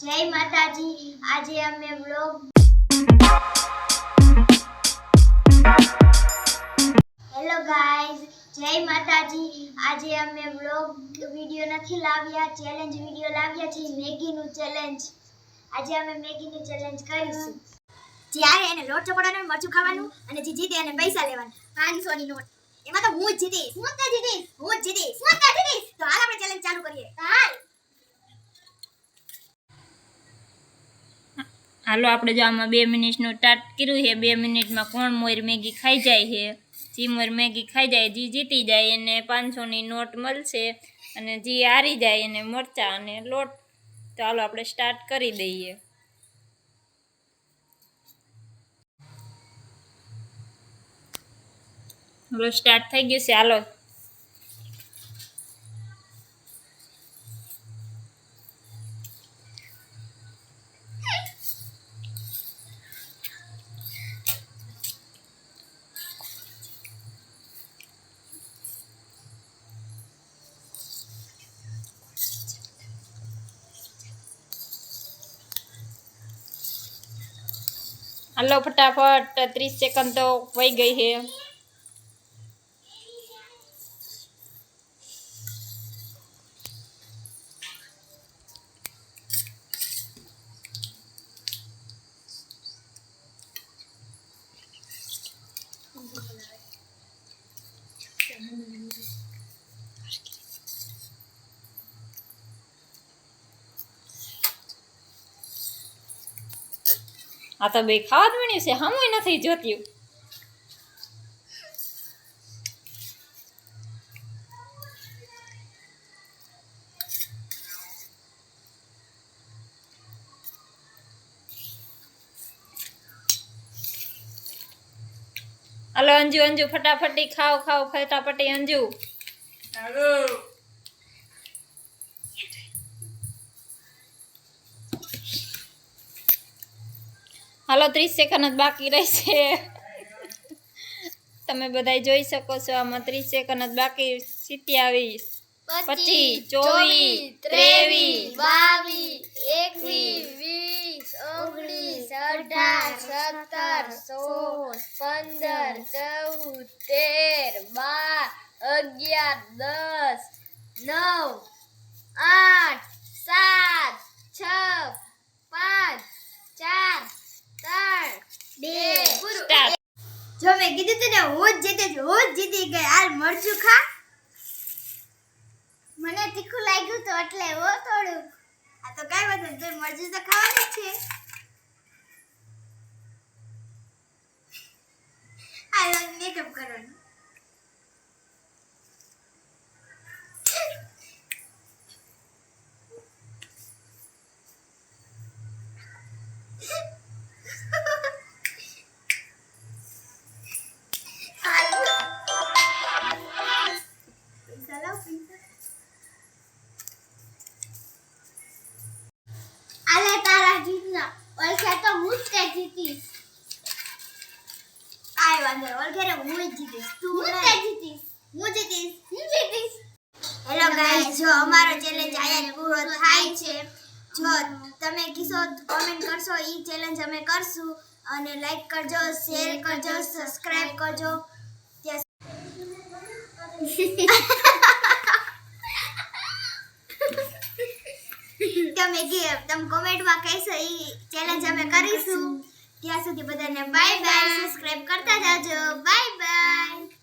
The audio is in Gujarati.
જય માતાજી. આજે અમે બ્લોગ હેલો ગાઈઝ જય માતાજી. આજે અમે બ્લોગ વિડિયો નથી લાવ્યા ચેલેન્જ વિડિયો લાવ્યા છે મેગીનું ચેલેન્જ આજે અમે મેગીનું ચેલેન્જ કરીશું. જ્યારે એને લોટ ચોપડવાનું મરચું ખાવાનું અને જે જીતે એને પૈસા લેવાના. પાંચસો ની નોટ. એમાં તો હું જ જીતીશ. હું જ જીતીશ. હું જ જીતીશ. હું જ જીતીશ. તો હાલ આપણે ચેલેન્જ ચાલુ કરીએ. હાલ. હાલો, આપણે જો આમાં બે મિનિટનું ટાટ કર્યું છે. બે મિનિટમાં કોણ મોર મેગી ખાઈ જાય છે? જે મોર મેગી ખાઈ જાય, જે જીતી જાય, એને પાંચસોની નોટ મળશે અને જે હારી જાય એને મરચા અને લોટ. તો હાલો, આપણે સ્ટાર્ટ કરી દઈએ. હાલો સ્ટાર્ટ થઈ ગયું છે. હાલો. હાલો ફટાફટ ત્રીસ સેકન્ડ તો વહી ગઈ છે. આ તો બે ખાવા જ મળ્યું છે, હમુય નથી જોત્યું. હાલો અંજુ અંજુ, ફટાફટી ખાઓ ખાઓ, ફટાફટી અંજુ. હાલો. ત્રીસ સેકન્ડ જ બાકી રહેશે. તમે બધા જોઈ શકો છો આમાં ત્રીસ સેકન્ડ જ બાકી. સિત્યાવીસ પચીસ, ચોવીસ, ત્રેવીસ, બાવીસ એકવીસ વીસ ઓગણીસ અઢાર સત્તર સોળ પંદર ચૌદ તેર બાર અગિયાર દસ નવ જો મેં કીધું તું ને, હું જ જીતે હું જ જીતી ગઈ. હાલ, મરચું ખા. મને તીખું લાગ્યું તો એટલે હો થોડું આ તો કઈ વાત નથી મરચું તો ખાવાનું છે. આ મેકઅપ કરવાનું. ઓલખે તો હું જ તે જીતીશ કાંઈ વાંધો ઓલખે હું જ જીતીશ. તું હું જ જીતીશ. હું જીતીશ. હું જીતીશ. હેલો ગાઈસ જો અમારો ચેલેન્જ અહીંયા પૂરો થાય છે. જો તમે કિશો કોમેન્ટ કરશો એ ચેલેન્જ અમે કરશું. અને લાઈક કરજો શેર કરજો સબસ્ક્રાઇબ કરજો. થઈ ગઈ તમે કોમેન્ટમાં કહેશો એ ચેલેન્જ અમે કરીશું. ત્યાં સુધી બધાને બાય બાય સબસ્ક્રાઇબ કરતા જાજો. Bye bye